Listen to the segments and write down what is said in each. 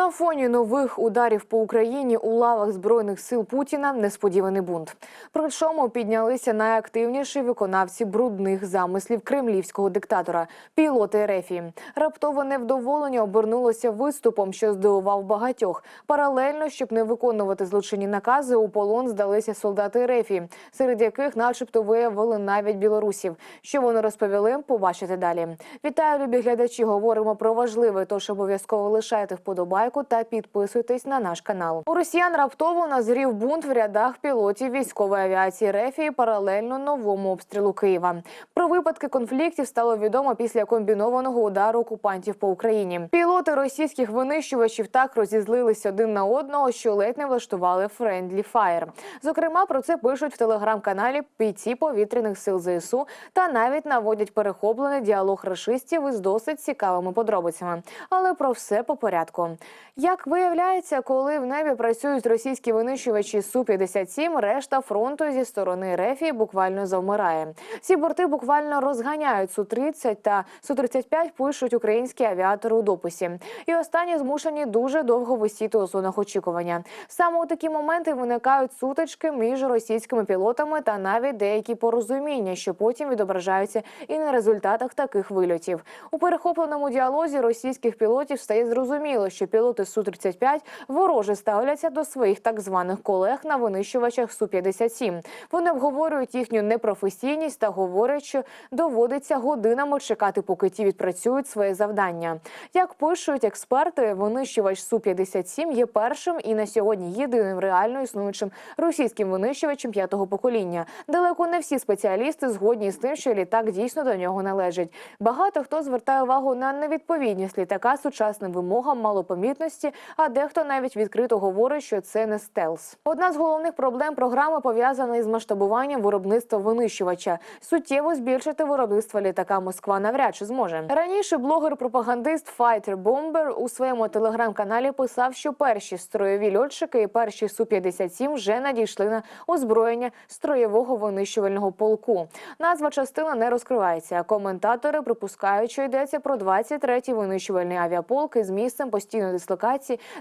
На фоні нових ударів по Україні у лавах збройних сил Путіна несподіваний бунт. Причому піднялися найактивніші виконавці брудних замислів кремлівського диктатора пілоти Рефі. Раптове невдоволення обернулося виступом, що здивував багатьох. Паралельно, щоб не виконувати злочинні накази, у полон здалися солдати Рефі, серед яких, начебто, виявили навіть білорусів. Що вони розповіли, побачите далі. Вітаю, любі глядачі. Говоримо про важливе, тож обов'язково лишайте вподобайку та підписуйтесь на наш канал. У росіян раптово назрів бунт в рядах пілотів військової авіації Рефії паралельно новому обстрілу Києва. Про випадки конфліктів стало відомо після комбінованого удару окупантів по Україні. Пілоти російських винищувачів так розізлились один на одного, що ледь не влаштували френдлі фаєр. Зокрема, про це пишуть в телеграм-каналі бійці повітряних сил ЗСУ та навіть наводять перехоплений діалог рашистів із досить цікавими подробицями. Але про все по порядку. Як виявляється, коли в небі працюють російські винищувачі су 57 решта фронту зі сторони Рефії буквально завмирає. Ці борти буквально розганяють су 30 та су 35 пишуть українські авіатори у дописі. І останні змушені дуже довго висіти у зонах очікування. Саме у такі моменти виникають сутички між російськими пілотами та навіть деякі порозуміння, що потім відображаються і на результатах таких вильотів. У перехопленому діалозі російських пілотів стає зрозуміло, що пілоти су 35 вороже ставляться до своїх так званих колег на винищувачах су 57 Вони обговорюють їхню непрофесійність та говорять, що доводиться годинами чекати, поки ті відпрацюють своє завдання. Як пишуть експерти, винищувач су 57 є першим і на сьогодні єдиним реально існуючим російським винищувачем п'ятого покоління. Далеко не всі спеціалісти згодні з тим, що літак дійсно до нього належить. Багато хто звертає увагу на невідповідність літака сучасним вимогам малопомітності, а дехто навіть відкрито говорить, що це не стелс. Одна з головних проблем програми пов'язана із масштабуванням виробництва винищувача. Суттєво збільшити виробництво літака Москва навряд чи зможе. Раніше блогер-пропагандист Fighter Bomber у своєму телеграм-каналі писав, що перші строєві льотчики і перші су 57 вже надійшли на озброєння строєвого винищувального полку. Назва частина не розкривається. Коментатори припускають, що йдеться про 23-й винищувальний авіаполк із місцем постійної дислокації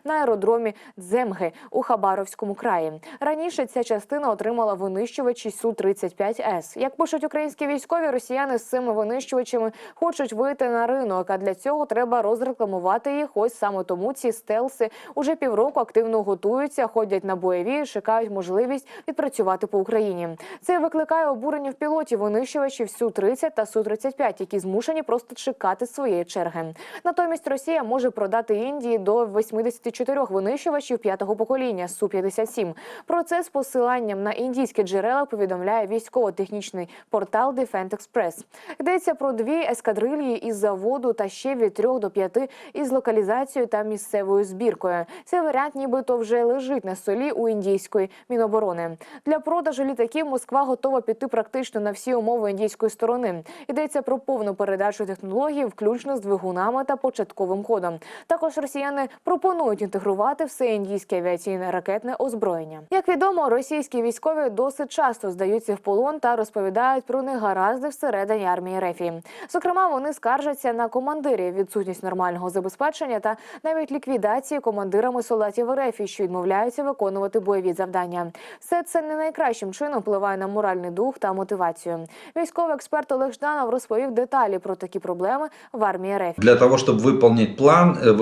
на аеродромі Дземги у Хабаровському краї. Раніше ця частина отримала винищувачі су 35 с Як пишуть українські військові, росіяни з цими винищувачами хочуть вийти на ринок. А для цього треба розрекламувати їх. Ось саме тому ці стелси уже півроку активно готуються, ходять на бойові, шукають можливість відпрацювати по Україні. Це викликає обурення в пілотів винищувачів су 30 та су 35 які змушені просто чекати своєї черги. Натомість Росія може продати Індії до 84 винищувачів п'ятого покоління су 57 Про це з посиланням на індійські джерела повідомляє військово-технічний портал Defend Express. Йдеться про дві ескадрильї із заводу та ще від трьох до п'яти із локалізацією та місцевою збіркою. Цей варіант, нібито вже лежить на столі у індійської міноборони. Для продажу літаків Москва готова піти практично на всі умови індійської сторони. Йдеться про повну передачу технологій, включно з двигунами та початковим кодом. Також росіяни пропонують інтегрувати все індійське авіаційне ракетне озброєння. Як відомо, російські військові досить часто здаються в полон та розповідають про негаразди всередині армії Рефі. Зокрема, вони скаржаться на командирів, відсутність нормального забезпечення та навіть ліквідації командирами солдатів Рефі, що відмовляються виконувати бойові завдання. Все це не найкращим чином впливає на моральний дух та мотивацію. Військовий експерт Олег Жданов розповів деталі про такі проблеми в армії Рефі. Для того, чтобы выполнить план, э,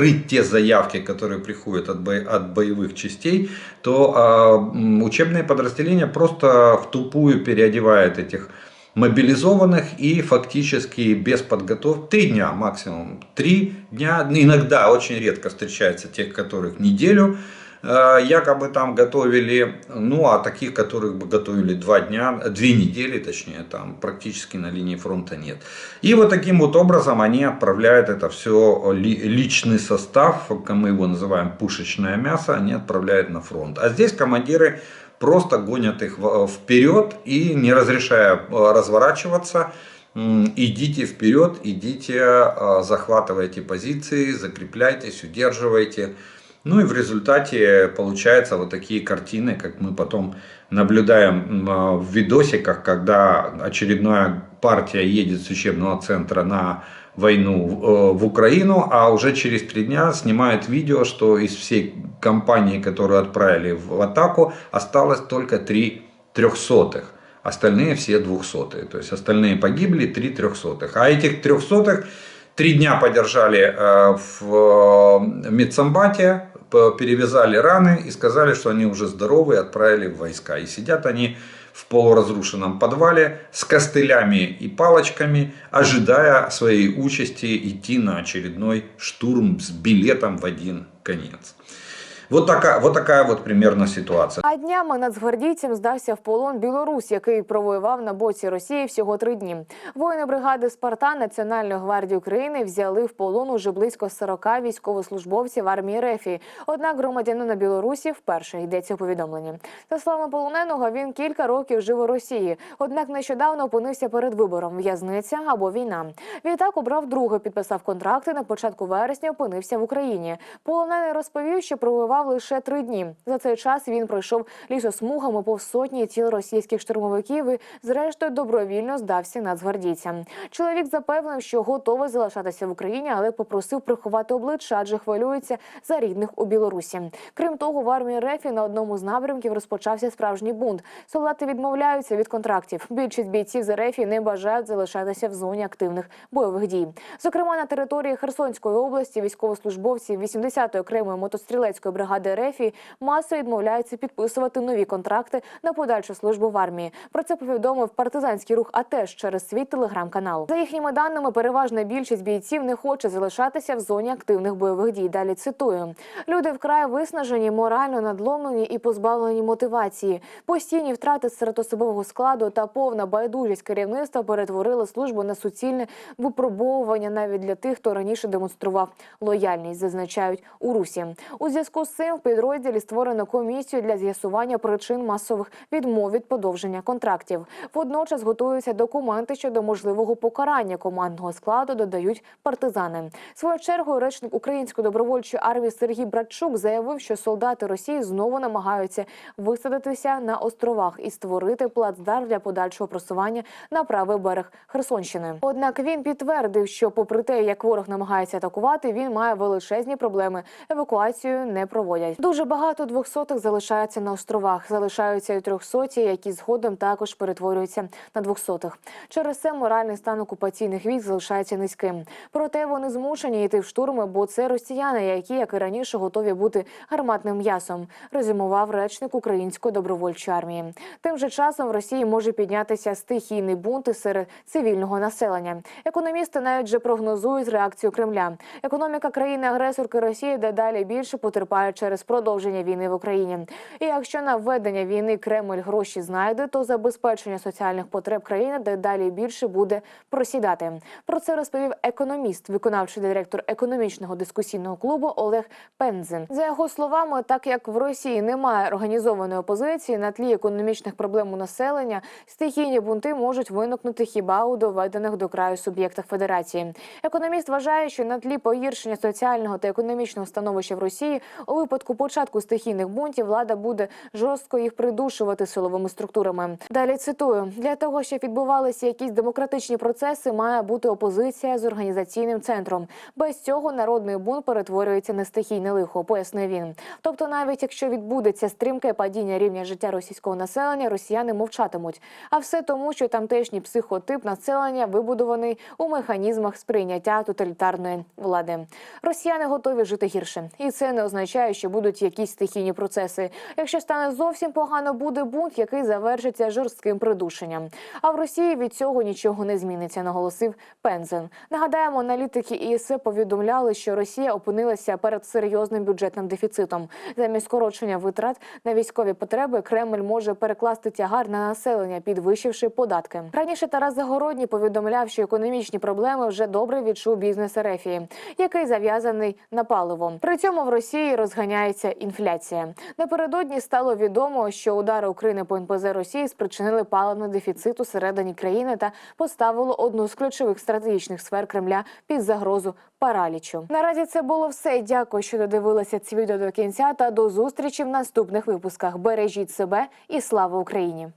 покрыть те заявки, которые приходят от, бо- от боевых частей, то м, учебные подразделения просто в тупую переодевают этих мобилизованных и фактически без подготовки, три дня максимум, три дня, иногда очень редко встречаются тех, которых неделю, э, якобы там готовили, ну а таких, которых бы готовили два дня, две недели точнее, там практически на линии фронта нет. И вот таким вот образом они отправляют это все, личный состав, как мы его называем пушечное мясо, они отправляют на фронт. А здесь командиры просто гонят их вперед и не разрешая э, разворачиваться, идите вперед, идите, э, захватывайте позиции, закрепляйтесь, удерживайте. Ну и в результате получаются вот такие картины, как мы потом наблюдаем а, в видосиках, когда очередная партия едет с учебного центра на войну э, в Украину, а уже через три дня снимают видео, что из всей компании, которую отправили в атаку, осталось только три трехсотых. Остальные все двухсотые. То есть остальные погибли, три трехсотых. А этих трехсотых три дня подержали э, в э, медсамбате, перевязали раны и сказали, что они уже здоровы и отправили в войска. И сидят они в полуразрушенном подвале с костылями и палочками, ожидая своей участи идти на очередной штурм с билетом в один конец. Вот такая вот, такая вот примерно ситуация. А днями нацгвардійцям здався в полон білорус, який провоював на боці Росії всього три дні. Воїни бригади Спартан Національної гвардії України взяли в полон уже близько 40 військовослужбовців армії РЕФІ. Однак громадянина Білорусі вперше йдеться у повідомленні. За словами полоненого, він кілька років жив у Росії. Однак нещодавно опинився перед вибором в'язниця або війна. Відтак обрав друге, підписав контракти. На початку вересня опинився в Україні. Полонений розповів, що провоював лише три дні. За цей час він пройшов лісосмугами повз сотні тіл російських штурмовиків і, зрештою, добровільно здався нацгвардійцям. Чоловік запевнив, що готовий залишатися в Україні, але попросив приховати обличчя, адже хвилюється за рідних у Білорусі. Крім того, в армії РЕФі на одному з напрямків розпочався справжній бунт. Солдати відмовляються від контрактів. Більшість бійців з РЕФі не бажають залишатися в зоні активних бойових дій. Зокрема, на території Херсонської області військовослужбовці 80-ї окремої мотострілецької бригади РЕФі масово відмовляються підписувати нові контракти на подальшу службу в армії. Про це повідомив партизанський рух АТЕШ через свій телеграм-канал. За їхніми даними, переважна більшість бійців не хоче залишатися в зоні активних бойових дій. Далі цитую: люди вкрай виснажені, морально надломлені і позбавлені мотивації. Постійні втрати серед особового складу та повна байдужість керівництва перетворили службу на суцільне випробовування навіть для тих, хто раніше демонстрував лояльність, зазначають у Русі. У зв'язку з цим в підрозділі створено комісію для з'ясування причин масових відмов від подовження контрактів. Водночас готуються документи щодо можливого покарання командного складу. Додають партизани. Свою чергу речник української добровольчої армії Сергій Братчук заявив, що солдати Росії знову намагаються висадитися на островах і створити плацдарм для подальшого просування на правий берег Херсонщини. Однак він підтвердив, що, попри те, як ворог намагається атакувати, він має величезні проблеми. Евакуацію не проводять. Дуже багато двохсотих залишаються на островах. Залишаються і трьохсоті, які згодом також перетворюються на двохсотих. Через це моральний стан окупаційних військ залишається низьким. Проте вони змушені йти в штурми, бо це росіяни, які, як і раніше, готові бути гарматним м'ясом. Резюмував речник української добровольчої армії. Тим же часом в Росії може піднятися стихійний бунт серед цивільного населення. Економісти навіть вже прогнозують реакцію Кремля. Економіка країни-агресорки Росії дедалі більше потерпає через продовження війни в Україні. І якщо на введення війни Кремль гроші знайде, то забезпечення соціальних потреб країни дедалі більше буде просідати. Про це розповів економіст, виконавчий директор економічного дискусійного клубу Олег Пензен. За його словами, так як в Росії немає організованої опозиції на тлі економічних проблем у населення, стихійні бунти можуть виникнути хіба у доведених до краю суб'єктах федерації. Економіст вважає, що на тлі погіршення соціального та економічного становища в Росії у випадку початку стихійних бунтів влада буде жорстко їх придушувати силовими структурами. Далі цитую: для того, щоб відбувалися якісь демократичні процеси, має бути опозиція з організаційним центром. Без цього народний бунт перетворюється на стихійне лихо, пояснив він. Тобто, навіть якщо відбудеться стрімке падіння рівня життя російського населення, росіяни мовчатимуть. А все тому, що тамтешній психотип населення вибудований у механізмах сприйняття тоталітарної влади. Росіяни готові жити гірше, і це не означає, що будуть якісь стихійні процеси. Якщо стане зовсім погано, буде бунт, який завершиться жорстким придушенням. А в Росії від цього нічого не зміниться, наголосив Пензен. Нагадаємо, аналітики ІС повідомляли, що Росія опинилася перед серйозним бюджетним дефіцитом. Замість скорочення витрат на військові потреби Кремль може перекласти тягар на населення, підвищивши податки. Раніше Тарас Загородній повідомляв, що економічні проблеми вже добре відчув бізнес Ерефії, який зав'язаний на паливо. При цьому в Росії розганяється інфляція. Напередодні стало відомо, що удари України по НПЗ Росії спричинили паливний дефіцит середині країни та поставило одну з ключових стратегічних сфер Кремля під загрозу паралічу. Наразі це було все. Дякую, що додивилися ці відео до кінця. Та до зустрічі в наступних випусках. Бережіть себе і слава Україні!